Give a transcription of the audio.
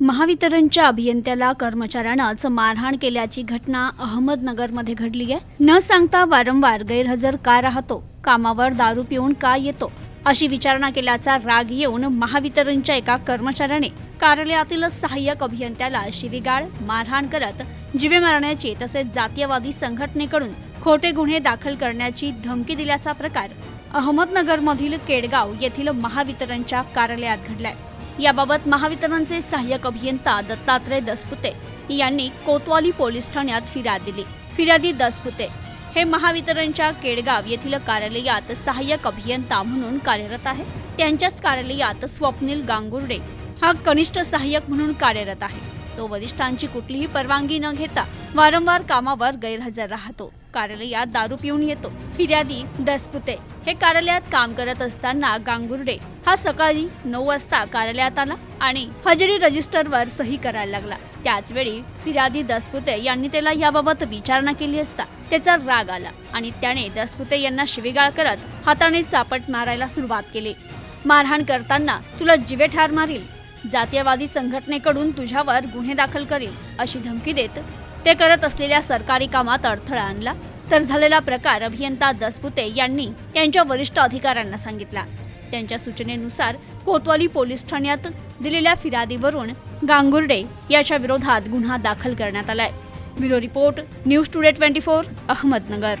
महावितरणच्या अभियंत्याला कर्मचाऱ्यानंच मारहाण केल्याची घटना अहमदनगरमध्ये घडली आहे. न सांगता वारंवार गैरहजर का राहतो? कामावर दारू पिऊन का येतो? अशी विचारणा केल्याचा राग येऊन महावितरणच्या एका कर्मचाऱ्याने कार्यालयातील सहाय्यक अभियंत्याला शिवीगाळ मारहाण करत जिवे मारण्याची तसेच जातीयवादी संघटनेकडून खोटे गुन्हे दाखल करण्याची धमकी दिल्याचा प्रकार अहमदनगरमधील केडगाव येथील महावितरणच्या कार्यालयात घडलाय. याबाबत महावितरणचे सहाय्यक अभियंता दत्तात्रय दसपुते यांनी कोतवाली पोलीस ठाण्यात फिर्याद दिली. फिर्यादी दसपुते हे महावितरणच्या केडगाव येथील कार्यालयात सहाय्यक अभियंता म्हणून कार्यरत आहे. त्यांच्याच कार्यालयात स्वप्नील गांगुर्डे हा कनिष्ठ सहाय्यक म्हणून कार्यरत आहे. तो वरिष्ठांची कुठलीही परवानगी न घेता वारंवार कामावर गैरहजर राहतो. कार्यालयात दारू पिऊन येतो. फिर्यादी दसपुते. हे कार्यालयात काम करत असताना गांगुर्डे हा सकाळी नऊ वाजता कार्यालयात आला आणि हजेरी रजिस्टरवर सही करायला लागला. त्याच वेळी फिर्यादी दसपुते यांनी त्याला याबाबत विचारणा केली असता त्याचा राग आला आणि त्याने दसपुते यांना शिवीगाळ करत हाताने चापट मारायला सुरुवात केली. मारहाण करताना तुला जिवे ठार मारील. जातीयवादी संघटनेकडून तुझ्यावर गुन्हे दाखल करील अशी धमकी देत ते करत असलेल्या सरकारी कामात अडथळा आणला. तर झालेला प्रकार अभियंता दसपुते यांनी त्यांच्या वरिष्ठ अधिकाऱ्यांना सांगितला. त्यांच्या सूचनेनुसार कोतवाली पोलीस ठाण्यात दिलेल्या फिर्यादीवरून गांगुर्डे याच्या विरोधात गुन्हा दाखल करण्यात आलाय. Bureau report news today twenty four Ahmednagar.